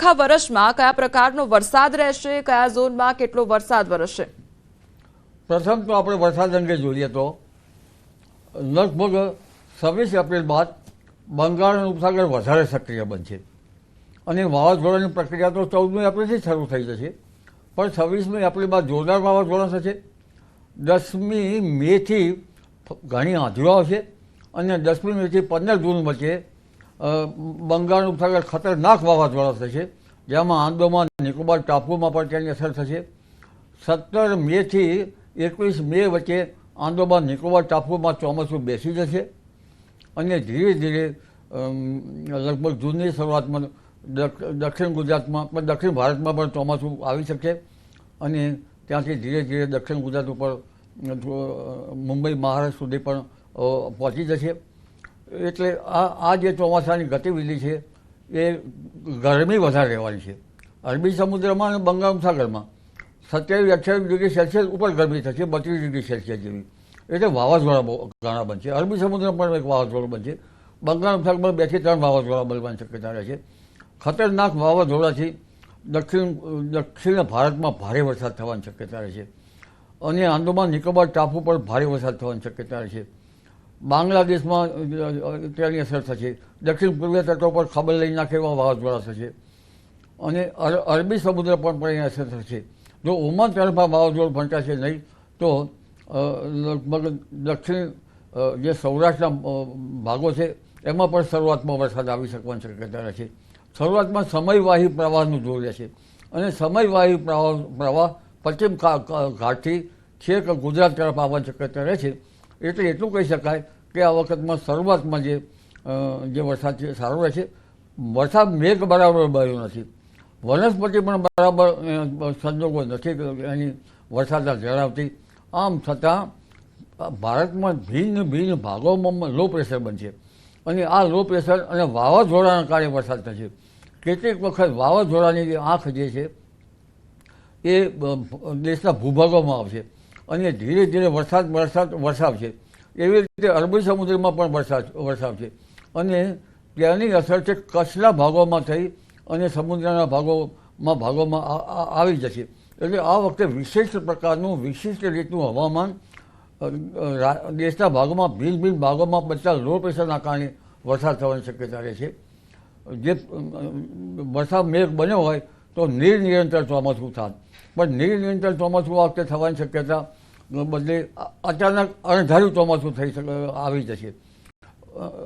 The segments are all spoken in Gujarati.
આખા વર્ષમાં કયા પ્રકારનો વરસાદ રહેશે, કયા ઝોનમાં કેટલો વરસાદ વરસશે? પ્રથમ તો આપણે વરસાદ અંગે જોઈએ તો, લગભગ છવ્વીસ એપ્રિલ બાદ બંગાળનો ઉપસાગર વધારે સક્રિય બનશે. અને વાવાઝોડાની પ્રક્રિયા તો ચૌદમી એપ્રિલથી શરૂ થઈ જશે. પણ છવ્વીસમી એપ્રિલ બાદ જોરદાર વાવાઝોડા થશે. દસમી મેથી ઘણી આંધળો આવશે. અને દસમી મેથી પંદર જૂન વચ્ચે અ, બંગાળનું ઉપસાગર ખતરનાક વાવાઝોડા થશે જેમાં આંદોમાન નિકોબાર ટાપુમાં પણ તેની અસર થશે. સત્તર મેથી એકવીસ મે વચ્ચે આંદોમાન નિકોબાર ટાપુમાં ચોમાસું બેસી જશે અને ધીરે ધીરે લગભગ જૂનની શરૂઆતમાં દક્ષ- દક્ષિણ ગુજરાતમાં પણ દક્ષિણ ભારતમાં પણ ચોમાસું આવી શકે અને ત્યાંથી ધીરે ધીરે દક્ષિણ ગુજરાત ઉપર મુંબઈ મહારાષ્ટ્ર સુધી પણ પહોંચી જશે. એટલે આ આ જે ચોમાસાની ગતિવિધિ છે, એ ગરમી વધારે રહેવાની છે. અરબી સમુદ્રમાં અને બંગાળ સાગરમાં સત્યાવીસ અઠ્યાવીસ ડિગ્રી સેલ્સિયસ ઉપર ગરમી થશે, બત્રીસ ડિગ્રી સેલ્સિયસ જેવી. એટલે વાવાઝોડા બહુ ઘણા બનશે. અરબી સમુદ્ર પણ એક વાવાઝોડું બનશે. બંગાળ સાગરમાં બેથી ત્રણ વાવાઝોડા બનવાની શક્યતા રહે છે. ખતરનાક વાવાઝોડાથી દક્ષિણ દક્ષિણ ભારતમાં ભારે વરસાદ થવાની શક્યતા રહે છે. અને આંદોમાન, નિકોબાર, ટાપુ પર ભારે વરસાદ થવાની શક્યતા રહે છે. બાંગ્લાદેશમાં તેની અસર થશે. દક્ષિણ પૂર્વીય તટો પર ખબર લઈ નાખે એવા વાવાઝોડા થશે. અને અર- અરબી સમુદ્ર પર પણ એની અસર થશે. જો ઓમાન તરફમાં વાવાઝોડું ફંટાશે નહીં, તો લગભગ દક્ષિણ જે સૌરાષ્ટ્રના ભાગો છે, એમાં પણ શરૂઆતમાં વરસાદ આવી શકવાની શક્યતા રહે છે શરૂઆતમાં સમયવાહી પ્રવાહનું જોર રહેશે. અને સમયવાહી પ્રવાહ પ્રવાહ પશ્ચિમ ઘાટથી છેક ગુજરાત તરફ આવવાની શક્યતા રહે છે એટલે એટલું કહી શકાય કે આ વખતમાં શરૂઆતમાં જે જે વરસાદ છે, સારો રહેશે. વરસાદ મેઘ બરાબર બન્યો નથી. વનસ્પતિ પણ બરાબર સંજોગો નથી એની વરસાદના જણાવતી આમ છતાં, ભારતમાં ભિન્ન ભિન્ન ભાગોમાં લો પ્રેશર બનશે. અને આ લો પ્રેશર અને વાવાઝોડાના કારણે વરસાદ થશે. કેટલીક વખત વાવાઝોડાની જે આંખ જે છે, એ દેશના ભૂભાગોમાં આવશે. અને ધીરે ધીરે વરસાદ વરસાદ વરસાવશે એવી રીતે અરબી સમુદ્રમાં પણ વરસાદ વરસાવશે અને ત્યાંની અસર છે કચ્છના ભાગોમાં થઈ અને સમુદ્રના ભાગોમાં ભાગોમાં આવી જશે. એટલે આ વખતે વિશિષ્ટ પ્રકારનું, વિશિષ્ટ રીતનું હવામાન દેશના ભાગોમાં, ભિન્ન ભિન્ન ભાગોમાં બધા લો પ્રેશરના કારણે વરસાદ થવાની શક્યતા રહે છે. જે વરસાદ મેઘ બન્યો હોય તો નિર્નિરંતર ચોમાસું થાય. પણ નિયંત્રણ ચોમાસું આ વખતે થવાની શક્યતા બદલે અચાનક અણધાર્યું ચોમાસું થઈ શકે, આવી જશે.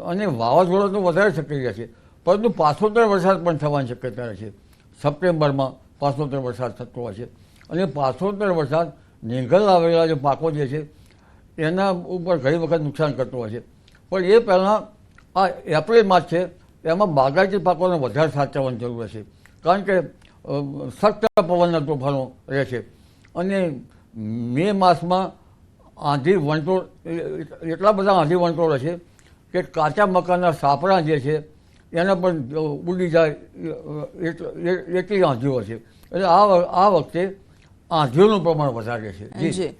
અને વાવાઝોડા તો વધારે સક્રિય છે. પરંતુ પાછોતર વરસાદ પણ થવાની શક્યતા છે. સપ્ટેમ્બરમાં પાછોતર વરસાદ થતો હોય છે. અને પાછોતર વરસાદ નીંગલ આવેલા જે પાકો જે છે, એના ઉપર ઘણી વખત નુકસાન કરતો હોય છે. પણ એ પહેલાં આ એપ્રિલ માસ છે, એમાં બાગાયતી પાકોને વધારે સાચવવાની જરૂર છે કારણ કે સખ્ત પવનના તોફાનો રહે છે. અને મે માસમાં આંધી વંટોળ એટલા બધા આંધી વંટોળ છે કે કાચા મકાનના સાપરા જે છે, એના પણ ઉડી જાય એટલી આંધીઓ છે. એટલે આ આ વખતે આંધીઓનું પ્રમાણ વધારે છે. જી.